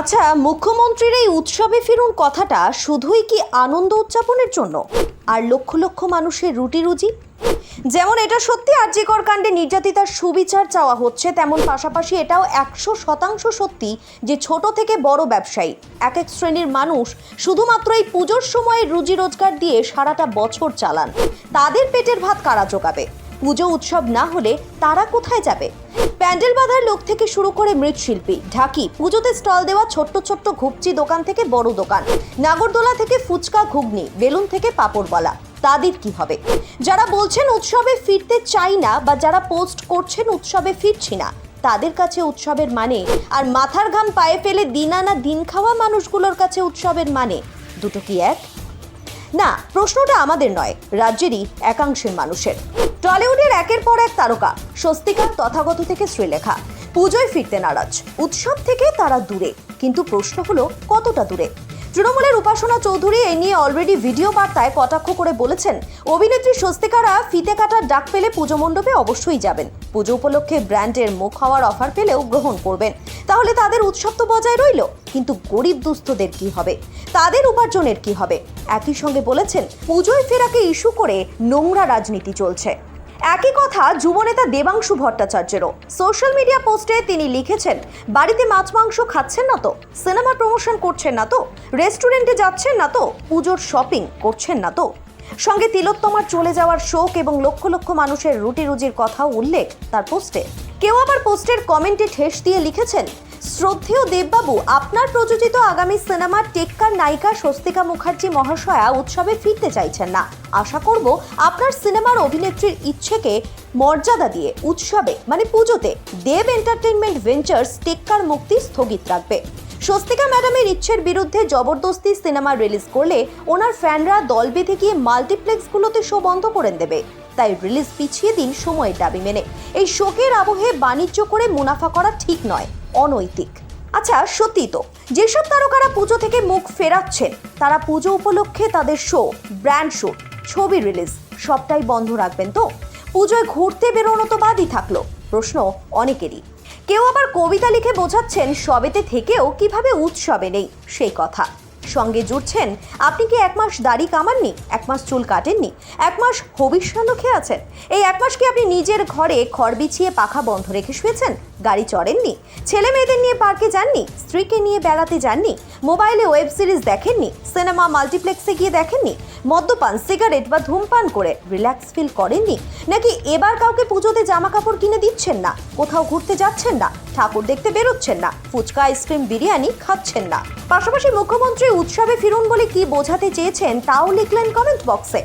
আচ্ছা মুখ্যমন্ত্রীর এই উৎসবে ফিরুন কথাটা শুধুই কি আনন্দ উদযাপনের জন্য? আর লক্ষ লক্ষ মানুষের রুটি রুজি? যেমন এটা সত্যি আর্যিকর কাণ্ডে নির্যাতিতার সুবিচার চাওয়া হচ্ছে, তেমন পাশাপাশি এটাও একশো শতাংশ সত্যি যে ছোট থেকে বড় ব্যবসায়ী এক এক শ্রেণির মানুষ শুধুমাত্র এই পুজোর সময় রুজি রোজগার দিয়ে সারাটা বছর চালান। তাদের পেটের ভাত কারা জোগাবে? পুজো উৎসব না হলে তারা কোথায় যাবে? প্যান্ডেল বাঁধার লোক থেকে শুরু করে মৃৎশিল্পী। ঢাকি, পুজোতে স্টল দেওয়া ছোট্ট ছোট্ট ঘুপচি দোকান থেকে বড় দোকান। নাগরদোলা থেকে ফুচকা ঘুগনি, বেলুন থেকে পাপড়বালা তাদের কি হবে? যারা বলছেন উৎসবে ফিরতে চাই না বা যারা পোস্ট করছেন উৎসবে ফিরছি না, তাদের কাছে উৎসবের মানে আর মাথার ঘাম পায়ে ফেলে দিন আনা দিন খাওয়া মানুষগুলোর কাছে উৎসবের মানে। দুটো কি এক? না, প্রশ্নটা আমাদের নয়, রাজ্যেরই একাংশের মানুষের। টলিউডের একের পর এক তারকা, স্বস্তিকার তথাগত থেকে শ্রীলেখা। পুজোয় ফিরতে নারাজ, উৎসব থেকে তারা দূরে, কিন্তু প্রশ্ন হলো কতটা দূরে? তৃণমূলের উপাসনা চৌধুরী এ নিয়ে অলরেডি ভিডিও বার্তায় কটাক্ষ করে বলেছেন, অভিনেত্রী স্বস্তিকারা ফিতে কাটার ডাক পেলে পুজো মণ্ডপে অবশ্যই যাবেন। পুজো উপলক্ষে ব্র্যান্ডের মুখ হওয়ার অফার পেলেও গ্রহণ করবেন। তাহলে তাদের উৎসব তো বজায় রইল, কিন্তু গরিব দুস্থদের কি হবে? তাদের উপার্জনের কি হবে? একই সঙ্গে বলেছেন, পুজোয় ফেরাকে ইস্যু করে নোংরা রাজনীতি চলছে। একই কথা যুবনেতা দেবাংশু ভট্টাচার্যেরও। সোশ্যাল মিডিয়া পোস্টে তিনি লিখেছেন, বাড়িতে মাছ, মাংস খাচ্ছেন না তো? সিনেমা প্রমোশন করছেন না তো? রেস্টুরেন্টে যাচ্ছেন না তো? পুজোর শপিং করছেন না তো? সঙ্গে তিলোত্তমার চলে যাওয়ার শোক এবং লক্ষ লক্ষ মানুষের রুটি রুজির কথাও উল্লেখ তার পোস্টে। কেউ আবার পোস্টের কমেন্টে ঠেস দিয়ে লিখেছেন শ্রদ্ধেয় দেববাবু, আপনার প্রযোজিত আগামী সিনেমার টেক্কার নায়িকা স্বস্তিকা মুখার্জি মহাশয়া উৎসবে ফিরতে চাইছেন না। আশা করব আপনার সিনেমার অভিনেত্রীর ইচ্ছেকে মর্যাদা দিয়ে উৎসবে মানে পুজোতে দেব এন্টারটেইনমেন্ট ভেঞ্চার্স টেক্কার মুক্তি স্থগিত রাখবে। স্বস্তিকা ম্যাডামের ইচ্ছের বিরুদ্ধে জবরদস্তি সিনেমা রিলিজ করলে ওনার ফ্যানরা দল বেঁধে গিয়ে মাল্টিপ্লেক্সগুলোতে শো বন্ধ করে দেবে। তাই রিলিজ পিছিয়ে দিন সময়ের দাবি মেনে। এই শোকের আবহে বাণিজ্য করে মুনাফা করা ঠিক নয়। অনৈতিক। আচ্ছা সত্যি তো, যেসব তারকারা পুজো থেকে মুখ ফেরাচ্ছেন, তারা পুজো উপলক্ষে তাদের শো ব্র্যান্ড শো ছবি রিলিজ সবটাই বন্ধ রাখবেন তো? পুজোয় ঘুরতে বেরোনো তো বাদই থাকল, প্রশ্ন অনেকেরই। কেউ আবার কবিতা লিখে বোঝাচ্ছেন সবেতে থেকেও কীভাবে উৎসবে নেই সেই কথা। সঙ্গে জুড়ছেন আপনি কি এক মাস দাড়ি কামাননি? এক মাস চুল কাটেননি? এক মাস হবিষ্যান্ন খেয়ে আছেন? এই এক মাস কি আপনি নিজের ঘরে খড় বিছিয়ে পাখা বন্ধ রেখে শুয়েছেন? গাড়ি চড়েননি? ছেলে মেয়েদের নিয়ে পার্কে যাননি? স্ত্রীকে নিয়ে বেড়াতে যাননি? মোবাইলে ওয়েব সিরিজ দেখেননি? সিনেমা মাল্টিপ্লেক্সে গিয়ে দেখেননি? মদ্যপান, সিগারেট বা ধূমপান করে রিল্যাক্স ফিল করেননি। নাকি এবার কাউকে পুজোতে জামা কাপড় কিনে দিচ্ছেন না? কোথাও ঘুরতে যাচ্ছেন না? ঠাকুর দেখতে বেরোচ্ছেন না? ফুচকা আইসক্রিম বিরিয়ানি খাচ্ছেন না? পাশাপাশি মুখ্যমন্ত্রী উৎসবে ফিরুন বলে কি বোঝাতে চেয়েছেন তাও লিখলেন কমেন্ট বক্সে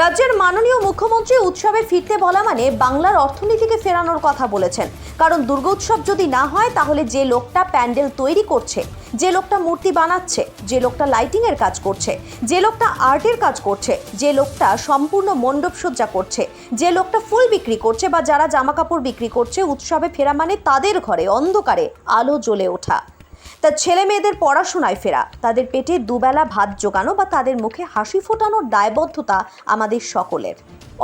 রাজ্যের মাননীয় মুখ্যমন্ত্রী উৎসবে ফিরতে বলা মানে বাংলার অর্থনীতিকে ফেরানোর কথা বলেছেন। কারণ দুর্গোৎসব যদি না হয়, তাহলে যে লোকটা প্যান্ডেল তৈরি করছে যে লোকটা মূর্তি বানাচ্ছে, যে লোকটা লাইটিং এর কাজ করছে, যে লোকটা আর্টের কাজ করছে, যে লোকটা সম্পূর্ণ মণ্ডপ সজ্জা করছে, যে লোকটা ফুল বিক্রি করছে বা যারা জামা কাপড় বিক্রি করছে, উৎসবে ফেরা মানে তাদের ঘরে অন্ধকারে আলো জ্বলে ওঠা। তার ছেলে মেয়েদের পড়াশোনায় ফেরা, তাদের পেটে দুবেলা ভাত জোগানো বা তাদের মুখে হাসি ফোটানোর দায়বদ্ধতা আমাদের সকলের।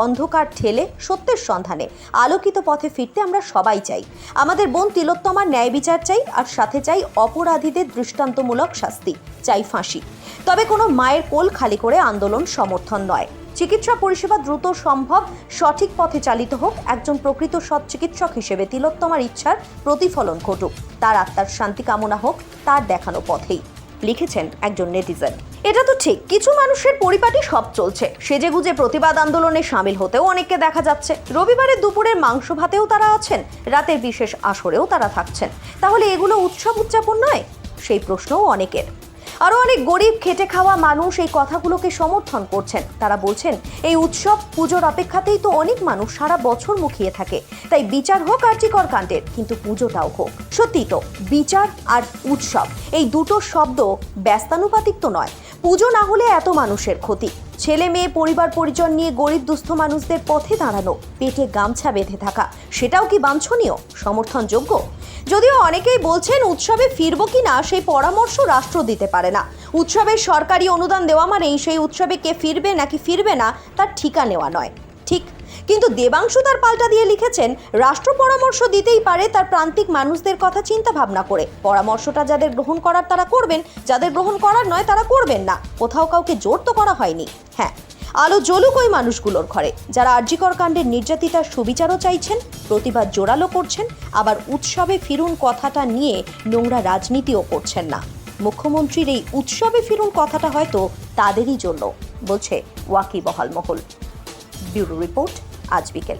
অন্ধকার ঠেলে সত্যের সন্ধানে। আলোকিত পথে ফিরতে আমরা সবাই চাই। আমাদের বোন তিলোত্তমার ন্যায় বিচার চাই, আর সাথে চাই অপরাধীদের দৃষ্টান্তমূলক শাস্তি, চাই ফাঁসি। তবে কোনো মায়ের কোল খালি করে আন্দোলন সমর্থন নয়। চিকিৎসা পরিষেবা দ্রুত সম্ভব, সঠিক পথে চালিত হোক একজন প্রকৃত সৎ চিকিৎসক হিসেবে তিলোত্তমার ইচ্ছার প্রতিফলন ঘটুক। তার আত্মার শান্তি কামনা হোক, তার দেখানো পথেই। লিখেছেন একজন নেটিজেন। এটা তো ঠিক, কিছু মানুষের পরিপাটি সব চলছে। সেজেগুজে প্রতিবাদ আন্দোলনে সামিল হতেও অনেককে দেখা যাচ্ছে। রবিবারের দুপুরের মাংস ভাতেও তারা আছেন, রাতের বিশেষ আসরেও তারা থাকছেন। তাহলে এগুলো উৎসব উদযাপন নয়? সেই প্রশ্নও অনেকের। আরও অনেক গরিব, খেটে খাওয়া মানুষ এই কথাগুলোকে সমর্থন করছেন। তারা বলছেন, এই উৎসব পুজোর অপেক্ষাতেই তো অনেক মানুষ সারা বছর মুখিয়ে থাকে। তাই বিচার হোক আর্যিকর কাণ্ডের, কিন্তু পুজোটাও হোক। সত্যি তো, বিচার আর উৎসব, এই দুটো শব্দ ব্যস্তানুপাতিক তো নয়। পুজো না হলে এত মানুষের ক্ষতি। ছেলে মেয়ে, পরিবার পরিজন নিয়ে গরিব দুস্থ মানুষদের পথে দাঁড়ানো, পেটে গামছা বেঁধে থাকা, সেটাও কি বাঞ্ছনীয়, সমর্থনযোগ্য? যদিও অনেকেই বলছেন উৎসবে ফিরব কি না, সেই পরামর্শ রাষ্ট্র দিতে পারে না। উৎসবে সরকারি অনুদান দেওয়া মানেই সেই উৎসবে কে ফিরবে নাকি ফিরবে না, তার ঠিকা নেওয়া নয়। ঠিক কিন্তু দেবাংশু তার পাল্টা দিয়ে লিখেছেন, রাষ্ট্র পরামর্শ দিতেই পারে তার প্রান্তিক মানুষদের কথা চিন্তা ভাবনা করে। পরামর্শটা যাদের গ্রহণ করার তারা করবেন, যাদের গ্রহণ করার নয় তারা করবেন না। কোথাও কাউকে জোর তো করা হয়নি। হ্যাঁ আলো জ্বলুক ওই মানুষগুলোর ঘরে। যারা আর্যিকর কাণ্ডের নির্যাতিতার সুবিচারও চাইছেন, প্রতিবাদ জোরালো করছেন, আবার উৎসবে ফিরুন কথাটা নিয়ে নোংরা রাজনীতিও করছেন না। মুখ্যমন্ত্রীর এই উৎসবে ফিরুন কথাটা হয়তো তাদেরই জন্য, বলছে ওয়াকিবহাল মহল। ব্যুরো রিপোর্ট আজ বিকেল।